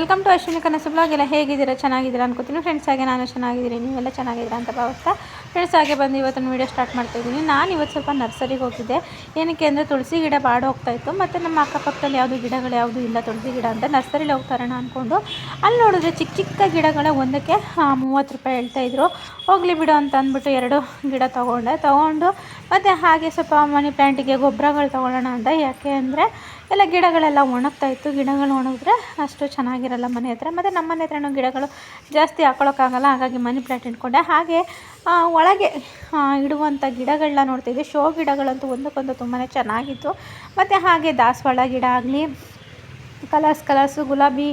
Welcome to Ashwini ಕನಸು blog ಎಲ್ಲ ಹೇಗಿದ್ದೀರಾ? ಚೆನ್ನಾಗಿದ್ದೀರಾ ಅನ್ಕೋತೀನಿ. ಫ್ರೆಂಡ್ಸ್ ಹಾಗೆ ನಾನು ಚೆನ್ನಾಗಿದ್ದೀನಿ. ನೀವೆಲ್ಲ ಚೆನ್ನಾಗಿದ್ದೀರಾ ಅಂತ ಭಾವಿಸ್ತಾ ಫ್ರೆಂಡ್ಸ್ ಹಾಗೆ ಬಂದು ಇವತ್ತಿನ ವೀಡಿಯೋ ಸ್ಟಾರ್ಟ್ ಮಾಡ್ತಾ ಇದ್ದೀನಿ. ನಾನು ಇವತ್ತು ಸ್ವಲ್ಪ ನರ್ಸರಿಗೆ ಹೋಗಿದ್ದೆ. ಏನಕ್ಕೆ ಅಂದರೆ ತುಳಸಿ ಗಿಡ ಬಾಡು ಹೋಗ್ತಾ ಇತ್ತು. ಮತ್ತು ನಮ್ಮ ಅಕ್ಕಪಕ್ಕದಲ್ಲಿ ಯಾವುದು ಗಿಡಗಳು, ಯಾವುದು ಇಲ್ಲ ತುಳಸಿ ಗಿಡ ಅಂತ ನರ್ಸರಿಲಿ ಹೋಗ್ತಾರಣ ಅಂದ್ಕೊಂಡು ಅಲ್ಲಿ ನೋಡಿದ್ರೆ ಚಿಕ್ಕ ಚಿಕ್ಕ ಗಿಡಗಳ ಒಂದಕ್ಕೆ ಮೂವತ್ತು ರೂಪಾಯಿ ಹೇಳ್ತಾಯಿದ್ರು ಹೋಗಲಿ ಬಿಡು ಅಂತ ಅಂದ್ಬಿಟ್ಟು ಎರಡು ಗಿಡ ತೊಗೊಂಡೆ. ತೊಗೊಂಡು ಮತ್ತು ಹಾಗೆ ಸ್ವಲ್ಪ ಮನಿ ಪ್ಲ್ಯಾಂಟಿಗೆ ಗೊಬ್ಬರಗಳು ತೊಗೊಳ್ಳೋಣ ಅಂತ. ಯಾಕೆ ಅಂದರೆ ಎಲ್ಲ ಗಿಡಗಳೆಲ್ಲ ಒಣಗ್ತಾ ಇತ್ತು. ಗಿಡಗಳು ಒಣಗಿದ್ರೆ ಅಷ್ಟು ಚೆನ್ನಾಗಿರಲ್ಲ ಮನೆ ಹತ್ರ. ಮತ್ತು ನಮ್ಮ ಮನೆ ಹತ್ರನೂ ಗಿಡಗಳು ಜಾಸ್ತಿ ಹಾಕ್ಕೊಳಕ್ಕಾಗಲ್ಲ ಹಾಗಾಗಿ ಮನಿ ಪ್ಲ್ಯಾಂಟ್ ಇಟ್ಕೊಂಡೆ. ಹಾಗೆ ಒಳಗೆ ಇಡುವಂಥ ಗಿಡಗಳನ್ನ ನೋಡ್ತಿದ್ದೆ ಶೋ ಗಿಡಗಳಂತೂ ಒಂದಕ್ಕೊಂದು ತುಂಬಾ ಚೆನ್ನಾಗಿತ್ತು. ಮತ್ತು ಹಾಗೆ ದಾಸವಾಳ ಗಿಡ ಆಗಲಿ, ಕಲರ್ಸ್, ಕಲರ್ಸು, ಗುಲಾಬಿ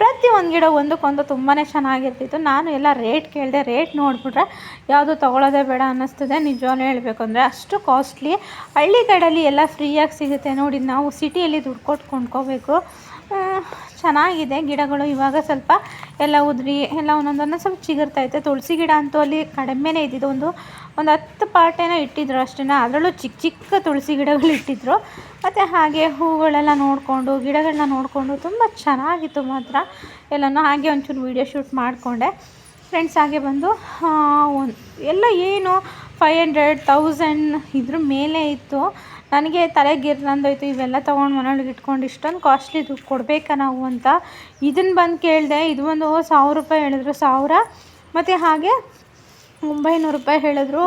ಪ್ರತಿಯೊಂದು ಗಿಡ ಒಂದಕ್ಕೊಂದು ತುಂಬಾ ಚೆನ್ನಾಗಿರ್ತಿತ್ತು. ನಾನು ಎಲ್ಲ ರೇಟ್ ಕೇಳಿದೆ ರೇಟ್ ನೋಡಿಬಿಟ್ರೆ ಯಾವುದು ತೊಗೊಳೋದೇ ಬೇಡ ಅನ್ನಿಸ್ತದೆ. ನಿಜವಾಗ್ಲೂ ಹೇಳಬೇಕು ಅಂದರೆ ಅಷ್ಟು ಕಾಸ್ಟ್ಲಿ ಹಳ್ಳಿ ಕಡೆಯಲ್ಲಿ ಎಲ್ಲ ಫ್ರೀಯಾಗಿ ಸಿಗುತ್ತೆ ನೋಡಿ. ನಾವು ಸಿಟಿಯಲ್ಲಿ ದುಡ್ಡು ಕೊಟ್ಟು ಕೊಂಡ್ಕೋಬೇಕು. ಚೆನ್ನಾಗಿದೆ. ಗಿಡಗಳು ಇವಾಗ ಸ್ವಲ್ಪ ಎಲ್ಲ ಉದುರಿ, ಎಲ್ಲ ಒಂದೊಂದನ್ನು ಸ್ವಲ್ಪ ಚಿಗುರ್ತೈತೆ ತುಳಸಿ ಗಿಡ ಅಂತೂ ಅಲ್ಲಿ ಕಡಿಮೆನೇ ಇದ್ದಿದ್ದು. ಒಂದು ಒಂದು ಹತ್ತು ಪಾಟೇನೋ ಇಟ್ಟಿದ್ರು ಅಷ್ಟೇ ಅದರಲ್ಲೂ ಚಿಕ್ಕ ಚಿಕ್ಕ ತುಳಸಿ ಗಿಡಗಳು ಇಟ್ಟಿದ್ರು. ಮತ್ತು ಹಾಗೆ ಹೂಗಳೆಲ್ಲ ನೋಡಿಕೊಂಡು ಗಿಡಗಳನ್ನ ನೋಡಿಕೊಂಡು ತುಂಬ ಚೆನ್ನಾಗಿತ್ತು ಮಾತ್ರ. ಎಲ್ಲನೂ ಹಾಗೆ ಒಂಚೂರು ವೀಡಿಯೋ ಶೂಟ್ ಮಾಡಿಕೊಂಡೆ. ಫ್ರೆಂಡ್ಸ್ ಹಾಗೆ ಬಂದು ಒಂದು, ಎಲ್ಲ ಏನು ಫೈವ್ ಹಂಡ್ರೆಡ್ ತೌಸಂಡ್ ಇದ್ರ ಮೇಲೆ ಇತ್ತು. ನನಗೆ ತಲೆಗಿರ್ನಂದೋಯ್ತು ಇವೆಲ್ಲ ತೊಗೊಂಡು ಮನೆಯೊಳಗೆ ಇಟ್ಕೊಂಡು ಇಷ್ಟೊಂದು ಕಾಸ್ಟ್ಲಿ ದುಡ್ಡು ಕೊಡಬೇಕಾ ನಾವು ಅಂತ ಇದನ್ನು ಬಂದು ಕೇಳಿದೆ. ಇದು ಒಂದು ಸಾವಿರ ರೂಪಾಯಿ ಹೇಳಿದ್ರು ಸಾವಿರ. ಮತ್ತು ಹಾಗೆ ಒಂಬೈನೂರು ರೂಪಾಯಿ ಹೇಳಿದ್ರು.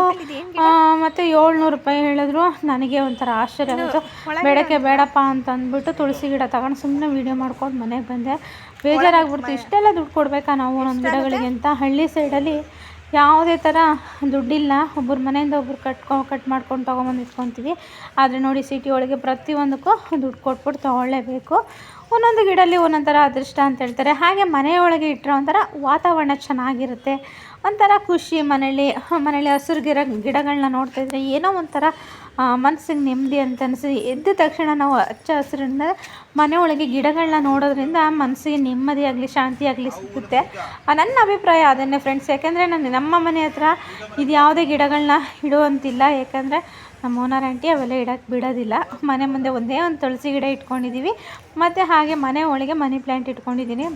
ಮತ್ತು ಏಳ್ನೂರು ರೂಪಾಯಿ ಹೇಳಿದ್ರು. ನನಗೆ ಒಂಥರ ಆಶ್ಚರ್ಯ ಆಯಿತು ಬೇಡಕ್ಕೆ ಬೇಡಪ್ಪ ಅಂತ ಅಂದ್ಬಿಟ್ಟು ತುಳಸಿ ಗಿಡ ತಗೊಂಡು ಸುಮ್ಮನೆ ವೀಡಿಯೋ ಮಾಡ್ಕೊಂಡು ಮನೆಗೆ ಬಂದೆ. ಬೇಜಾರಾಗ್ಬಿಡ್ತು. ಇಷ್ಟೆಲ್ಲ ದುಡ್ಡು ಕೊಡಬೇಕಾ ನಾವು ಒಂದೊಂದು ಗಿಡಗಳಿಗೆ ಅಂತ ಹಳ್ಳಿ ಸೈಡಲ್ಲಿ ಯಾವುದೇ ಥರ ದುಡ್ಡಿಲ್ಲ, ಒಬ್ಬರ ಮನೆಯಿಂದ ಒಬ್ರು ಕಟ್ಕೊ, ಕಟ್ ಮಾಡ್ಕೊಂಡು ತೊಗೊಂಬಂದು ಇಟ್ಕೊತೀವಿ. ಆದರೆ ನೋಡಿ ಸಿಟಿ ಒಳಗೆ ಪ್ರತಿಯೊಂದಕ್ಕೂ ದುಡ್ಡು ಕೊಟ್ಬಿಟ್ಟು ತಗೊಳ್ಳೇಬೇಕು. ಒಂದೊಂದು ಗಿಡಲ್ಲಿ ಒಂದೊಂದು ಥರ ಅದೃಷ್ಟ ಅಂತ ಹೇಳ್ತಾರೆ. ಹಾಗೆ ಮನೆಯೊಳಗೆ ಇಟ್ಟರೆ ಒಂಥರ ವಾತಾವರಣ ಚೆನ್ನಾಗಿರುತ್ತೆ. ಒಂಥರ ಖುಷಿ ಮನೇಲಿ ಮನೇಲಿ ಹಸಿರು ಗಿಡ ಗಿಡಗಳನ್ನ ನೋಡ್ತಾ ಇದ್ರೆ ಏನೋ ಒಂಥರ ಮನಸ್ಸಿಗೆ ನೆಮ್ಮದಿ ಅಂತ ಅನಿಸಿ, ಎದ್ದ ತಕ್ಷಣ ನಾವು ಹಚ್ಚ ಹಸಿರಿಂದ ಮನೆಯೊಳಗೆ ಗಿಡಗಳನ್ನ ನೋಡೋದ್ರಿಂದ ಮನಸ್ಸಿಗೆ ನೆಮ್ಮದಿ ಆಗಲಿ, ಶಾಂತಿ ಆಗಲಿ ಸಿಗುತ್ತೆ. ನನ್ನ ಅಭಿಪ್ರಾಯ ಅದನ್ನೇ ಫ್ರೆಂಡ್ಸ್ ಯಾಕೆಂದರೆ ನಾನು ನಮ್ಮ ಮನೆ ಹತ್ರ ಇದು ಯಾವುದೇ ಗಿಡಗಳನ್ನ ಇಡುವಂತಿಲ್ಲ. ಯಾಕಂದರೆ ನಮ್ಮ ಓನರ್, ಆಂಟಿ ಅವೆಲ್ಲ ಇಡೋಕ್ಕೆ ಬಿಡೋದಿಲ್ಲ. ಮನೆ ಮುಂದೆ ಒಂದೇ ಒಂದು ತುಳಸಿ ಗಿಡ ಇಟ್ಕೊಂಡಿದ್ದೀವಿ ಮತ್ತು ಹಾಗೆ ಮನೆ ಒಳಗೆ ಮನಿ ಪ್ಲ್ಯಾಂಟ್ ಇಟ್ಕೊಂಡಿದ್ದೀನಿ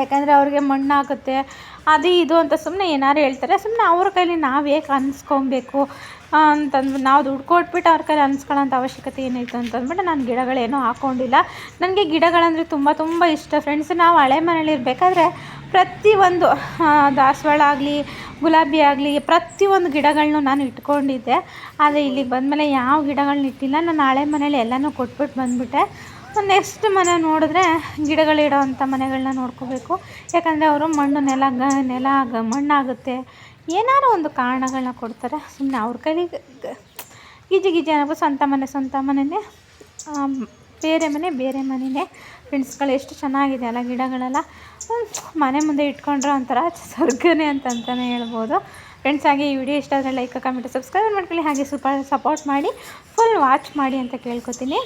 ಯಾಕಂದರೆ ಅವ್ರಿಗೆ ಮಣ್ಣು ಆಗುತ್ತೆ ಅದು ಇದು ಅಂತ ಸುಮ್ಮನೆ ಏನಾರು ಹೇಳ್ತಾರೆ. ಸುಮ್ಮನೆ ಅವ್ರ ಕೈಲಿ ನಾವು ಹೇಗೆ ಅನ್ಸ್ಕೊಬೇಕು? ಅಂತಂದು ನಾವು ದುಡ್ಡು ಕೊಟ್ಬಿಟ್ಟು ಅವ್ರ ಕೈಲಿ ಅನ್ಸ್ಕೊಳ್ಳೋಂಥ ಅವಶ್ಯಕತೆ ಏನಿತ್ತು ಅಂತಂದ್ಬಿಟ್ಟು ನಾನು ಗಿಡಗಳೇನೂ ಹಾಕ್ಕೊಂಡಿಲ್ಲ ನನಗೆ ಗಿಡಗಳಂದರೆ ತುಂಬ ತುಂಬ ಇಷ್ಟ ಫ್ರೆಂಡ್ಸ್. ನಾವು ಹಳೆ ಮನೇಲಿ ಇರಬೇಕಾದ್ರೆ ಪ್ರತಿಯೊಂದು ದಾಸವಾಳ ಆಗಲಿ, ಗುಲಾಬಿ ಆಗಲಿ, ಪ್ರತಿಯೊಂದು ಗಿಡಗಳನ್ನೂ ನಾನು ಇಟ್ಕೊಂಡಿದ್ದೆ. ಆದರೆ ಇಲ್ಲಿಗೆ ಬಂದಮೇಲೆ ಯಾವ ಗಿಡಗಳನ್ನ ಇಟ್ಟಿಲ್ಲ. ನಾನು ಹಳೆ ಮನೇಲಿ ಎಲ್ಲನೂ ಕೊಟ್ಬಿಟ್ಟು ಬಂದುಬಿಟ್ಟೆ. ನೆಕ್ಸ್ಟ್ ಮನೆ ನೋಡಿದ್ರೆ ಗಿಡಗಳಿಡೋ ಅಂಥ ಮನೆಗಳನ್ನ ನೋಡ್ಕೋಬೇಕು. ಯಾಕಂದರೆ ಅವರು ಮಣ್ಣು ನೆಲ ಗ ನೆಲ ಗ, ಮಣ್ಣಾಗುತ್ತೆ. ಏನಾರು ಒಂದು ಕಾರಣಗಳನ್ನ ಕೊಡ್ತಾರೆ. ಸುಮ್ಮನೆ ಅವ್ರ ಕೈಗೆ ಗಿಜಿ ಗಿಜಿ ಗೀಜಿ ಅನ್ನೋ ಸ್ವಂತ ಮನೆ, ಸ್ವಂತ ಮನೆಯೇ ಬೇರೆ ಮನೆ, ಬೇರೆ ಮನೆಯೇ ಫ್ರೆಂಡ್ಸ್ಗಳು ಎಷ್ಟು ಚೆನ್ನಾಗಿದೆ ಅಲ್ಲ ಗಿಡಗಳೆಲ್ಲ. ಮನೆ ಮುಂದೆ ಇಟ್ಕೊಂಡ್ರೆ ಒಂಥರ ಸ್ವರ್ಗನೇ ಅಂತಂತಲೇ ಹೇಳ್ಬೋದು. ಫ್ರೆಂಡ್ಸ್ ಹಾಗೆ ಈ ವಿಡಿಯೋ ಇಷ್ಟ ಆದರೆ ಲೈಕ್ ಕಮೆಂಟ್ ಸಬ್ಸ್ಕ್ರೈಬ್ ಮಾಡ್ಕೊಳ್ಳಿ. ಹಾಗೆ ಸ್ವಲ್ಪ ಸಪೋರ್ಟ್ ಮಾಡಿ ಫುಲ್ ವಾಚ್ ಮಾಡಿ ಅಂತ ಕೇಳ್ಕೊತೀನಿ.